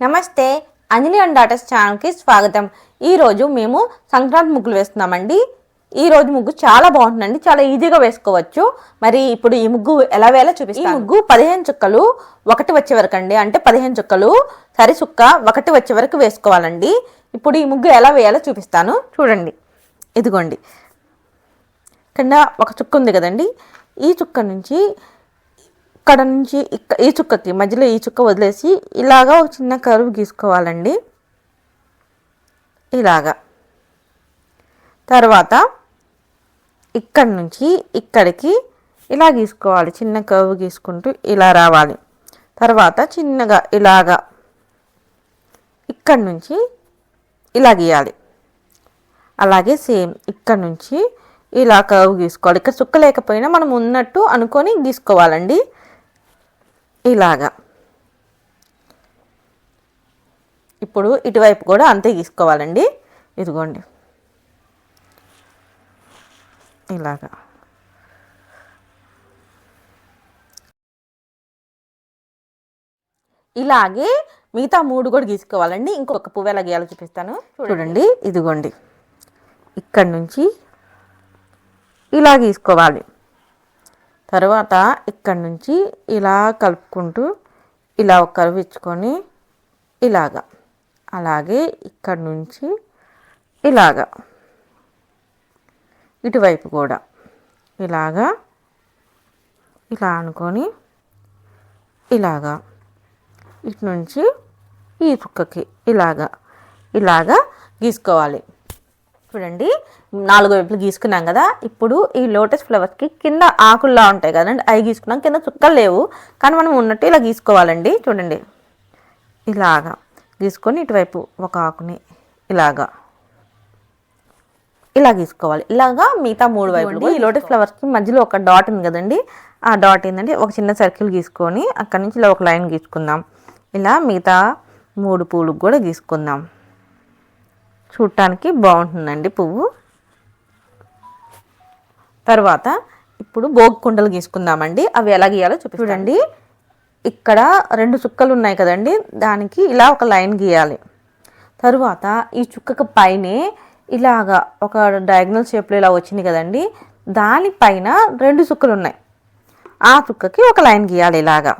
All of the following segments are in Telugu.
నమస్తే అంజలి అండ్ డాటర్స్ ఛానల్కి స్వాగతం. ఈరోజు మేము సంక్రాంతి ముగ్గులు వేస్తున్నామండి. ఈ రోజు ముగ్గు చాలా బాగుంటుందండి. చాలా ఈజీగా వేసుకోవచ్చు. మరి ఇప్పుడు ఈ ముగ్గు ఎలా వేయాలో చూపిస్తాను. ఈ ముగ్గు పదిహేను చుక్కలు ఒకటి వచ్చే వరకు అండి. అంటే పదిహేను చుక్కలు సరి చుక్క ఒకటి వచ్చే వరకు వేసుకోవాలండి. ఇప్పుడు ఈ ముగ్గు ఎలా వేయాలో చూపిస్తాను. చూడండి. ఇదిగోండి. కింద ఒక చుక్క ఉంది కదండి. ఈ చుక్క నుంచి ఇక్కడ నుంచి ఈ చుక్కకి మధ్యలో ఈ చుక్క వదిలేసి ఇలాగా ఒక చిన్న కరువు గీసుకోవాలండి. ఇలాగా. తర్వాత ఇక్కడ నుంచి ఇక్కడికి ఇలా గీసుకోవాలి చిన్న కరువు గీసుకుంటూ ఇలా రావాలి. తర్వాత చిన్నగా ఇలాగా ఇక్కడ నుంచి ఇలా గీయాలి. అలాగే సేమ్ ఇక్కడ నుంచి ఇలా కర్వ్ గీసుకోవాలి. ఇక్కడ చుక్క లేకపోయినా మనం ఉన్నట్టు అనుకొని గీసుకోవాలండి. ఇలాగా. ఇప్పుడు ఇటువైపు కూడా అంతే గీసుకోవాలండి. ఇదిగోండి. ఇలాగా. ఇలాగే మిగతా మూడు కూడా గీసుకోవాలండి. ఇంకొక పువ్వు ఎలా గీయాలో చూపిస్తాను. చూడండి. ఇదిగోండి. ఇక్కడ నుంచి ఇలా గీసుకోవాలి. తర్వాత ఇక్కడ నుంచి ఇలా కలుపుకుంటూ ఇలా ఒక కరువు ఇచ్చుకొని ఇలాగా. అలాగే ఇక్కడ నుంచి ఇలాగా. ఇటువైపు కూడా ఇలాగా ఇలా అనుకొని ఇలాగా. ఇటు నుంచి ఈ చుక్కకి ఇలాగా ఇలాగా గీసుకోవాలి. చూడండి. నాలుగు వైపులు గీసుకున్నాం కదా. ఇప్పుడు ఈ లోటస్ ఫ్లవర్స్కి కింద ఆకుల్లా ఉంటాయి కదండి. అవి గీసుకున్నాం. కింద చుక్కలు లేవు. కానీ మనం ఉన్నట్టు ఇలా గీసుకోవాలండి. చూడండి. ఇలాగా గీసుకొని ఇటువైపు ఒక ఆకుని ఇలాగా. ఇలా గీసుకోవాలి. ఇలాగా మిగతా మూడు వైపులు. ఈ లోటస్ ఫ్లవర్స్కి మధ్యలో ఒక డాట్ ఉంది కదండి. ఆ డాట్ ఏంటంటే ఒక చిన్న సర్కిల్ గీసుకొని అక్కడి నుంచి ఇలా ఒక లైన్ గీసుకుందాం. ఇలా మిగతా మూడు పూలకు కూడా గీసుకుందాం. చూడటానికి బాగుంటుందండి పువ్వు. తర్వాత ఇప్పుడు భోగి కుండలు గీసుకుందామండి. అవి ఎలా గీయాలో చూపి చూడండి. ఇక్కడ రెండు చుక్కలు ఉన్నాయి కదండి. దానికి ఇలా ఒక లైన్ గీయాలి. తరువాత ఈ చుక్కకు పైనే ఇలాగా ఒక డయాగ్నల్ షేప్లో ఇలా వచ్చింది కదండి. దానిపైన రెండు చుక్కలు ఉన్నాయి. ఆ చుక్కకి ఒక లైన్ గీయాలి ఇలాగా.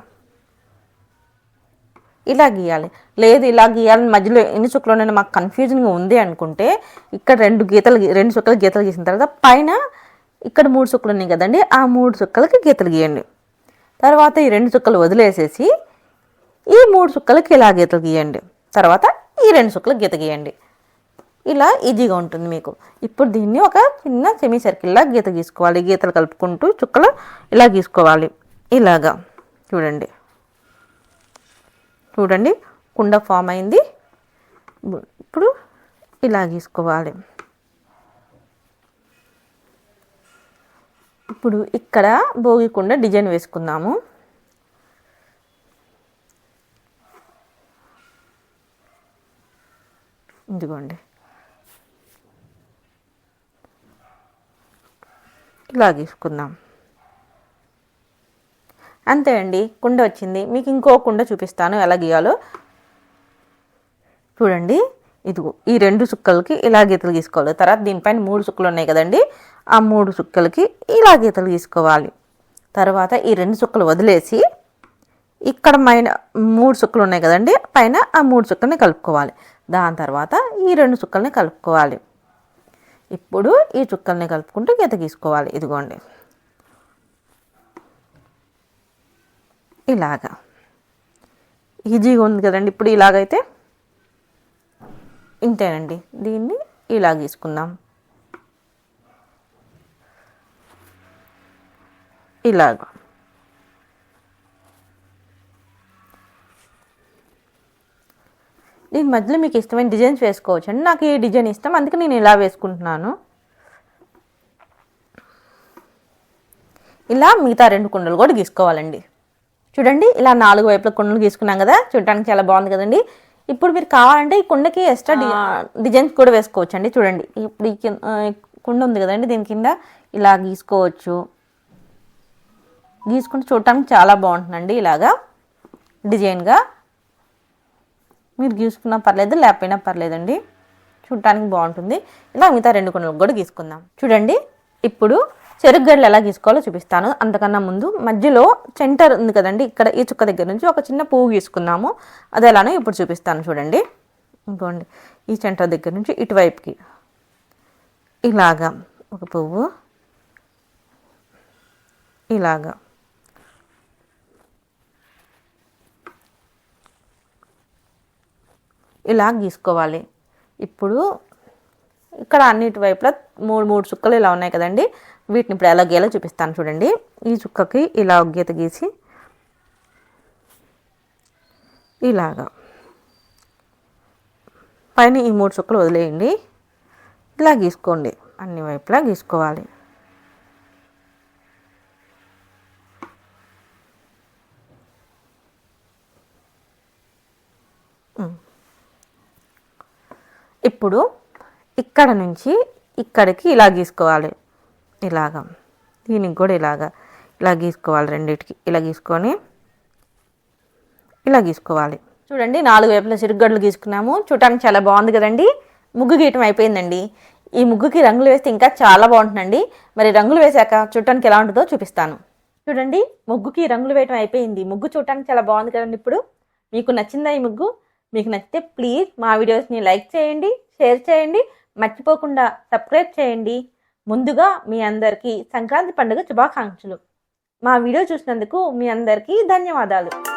ఇలా గీయాలి. లేదు ఇలా గీయాలని మధ్యలో ఎన్ని చుక్కలు మాకు కన్ఫ్యూజన్గా ఉంది అనుకుంటే ఇక్కడ రెండు గీతలు గీ- రెండు చుక్కలు గీతలు గీసిన తర్వాత పైన ఇక్కడ మూడు చుక్కలు ఉన్నాయి కదండి ఆ మూడు చుక్కలకి గీతలు గీయండి. తర్వాత ఈ రెండు చుక్కలు వదిలేసేసి ఈ మూడు చుక్కలకి ఇలా గీతలు గీయండి. తర్వాత ఈ రెండు చుక్కలకు గీత గీయండి. ఇలా ఈజీగా ఉంటుంది మీకు. ఇప్పుడు దీన్ని ఒక చిన్న సెమీ సర్కిల్లా గీత గీసుకోవాలి. గీతలు కలుపుకుంటూ చుక్కలు ఇలా గీసుకోవాలి. ఇలాగా. చూడండి. చూడండి కుండ ఫామ్ అయింది. ఇప్పుడు ఇలా గీసుకోవాలి. ఇప్పుడు ఇక్కడ భోగి కుండ డిజైన్ వేసుకుందాము. ఇదిగోండి. ఇలా గీసుకుందాం. అంతే అండి కుండ వచ్చింది. మీకు ఇంకో కుండ చూపిస్తాను ఎలా గీయాలో. చూడండి ఇదిగో ఈ రెండు చుక్కలకి ఇలా గీతలు గీసుకోవాలి. తర్వాత దీనిపైన మూడు చుక్కలు ఉన్నాయి కదండి ఆ మూడు చుక్కలకి ఇలా గీతలు గీసుకోవాలి. తర్వాత ఈ రెండు చుక్కలు వదిలేసి ఇక్కడ మైన మూడు చుక్కలు ఉన్నాయి కదండి పైన ఆ మూడు చుక్కల్ని కలుపుకోవాలి. దాని తర్వాత ఈ రెండు చుక్కల్ని కలుపుకోవాలి. ఇప్పుడు ఈ చుక్కల్ని కలుపుకుంటూ గీత గీసుకోవాలి. ఇదిగోండి. ఇలాగా. ఈజీగా ఉంది కదండి. ఇప్పుడు ఇలాగైతే ఇంతేనండి. దీన్ని ఇలా గీసుకుందాం. ఇలాగ. దీని మధ్యలో మీకు ఇష్టమైన డిజైన్స్ వేసుకోవచ్చు అండి నాకు ఈ డిజైన్ ఇష్టం. అందుకే నేను ఇలా వేసుకుంటున్నాను. ఇలా మిగతా రెండు కుండలు కూడా గీసుకోవాలండి. చూడండి ఇలా నాలుగు వైపుల కుండలు గీసుకున్నాం కదా చూడటానికి చాలా బాగుంది కదండి. ఇప్పుడు మీరు కావాలంటే ఈ కుండకి ఎక్స్ట్రా డిజైన్స్ కూడా వేసుకోవచ్చు అండి చూడండి. ఇప్పుడు ఈ కుండ ఉంది కదండి దీని కింద ఇలా గీసుకోవచ్చు. గీసుకుంటే చూడటానికి చాలా బాగుంటుందండి ఇలాగా డిజైన్గా. మీరు గీసుకున్నా పర్లేదు లేకపోయినా పర్లేదండి. చూడటానికి బాగుంటుంది. ఇలా మిగతా రెండు కొనలు కూడా గీసుకుందాం. చూడండి ఇప్పుడు చెరుకు గడ్డలు ఎలా గీసుకోవాలో చూపిస్తాను. అంతకన్నా ముందు మధ్యలో సెంటర్ ఉంది కదండి ఇక్కడ ఈ చుక్క దగ్గర నుంచి ఒక చిన్న పువ్వు గీసుకున్నాము అది ఎలానో ఇప్పుడు చూపిస్తాను చూడండి. ఇంకోండి ఈ సెంటర్ దగ్గర నుంచి ఇటువైపుకి. ఇలాగా ఒక పువ్వు. ఇలాగా. ఇలా గీసుకోవాలి. ఇప్పుడు ఇక్కడ అన్నిటి వైపులా మూడు మూడు చుక్కలు ఇలా ఉన్నాయి కదండి. వీటిని ఇప్పుడు ఎలా గీయాలో చూపిస్తాను చూడండి. ఈ చుక్కకి ఇలా ఒక గీత గీసి ఇలాగా. పైన ఈ మూడు చుక్కలు వదిలేయండి. ఇలా గీసుకోండి. అన్ని వైపులా గీసుకోవాలి. ఇప్పుడు ఇక్కడ నుంచి ఇక్కడికి ఇలా గీసుకోవాలి. ఇలాగా. దీనికి కూడా ఇలాగా. ఇలా గీసుకోవాలి రెండిటికి. ఇలా గీసుకొని ఇలా గీసుకోవాలి. చూడండి నాలుగు వైపుల చిరుగడ్డలు గీసుకున్నాము. చూడటానికి చాలా బాగుంది కదండి. ముగ్గు గీయటం అయిపోయిందండి. ఈ ముగ్గుకి రంగులు వేస్తే ఇంకా చాలా బాగుంటుందండి. మరి రంగులు వేశాక చూడటానికి ఎలా ఉంటుందో చూపిస్తాను. చూడండి ముగ్గుకి రంగులు వేయటం అయిపోయింది. ముగ్గు చూడటానికి చాలా బాగుంది కదండి ఇప్పుడు. మీకు నచ్చిందా ఈ ముగ్గు? మీకు నచ్చితే ప్లీజ్ మా వీడియోస్ని లైక్ చేయండి షేర్ చేయండి. మర్చిపోకుండా సబ్స్క్రైబ్ చేయండి. ముందుగా మీ అందరికీ సంక్రాంతి పండుగ శుభాకాంక్షలు. మా వీడియో చూసినందుకు మీ అందరికీ ధన్యవాదాలు.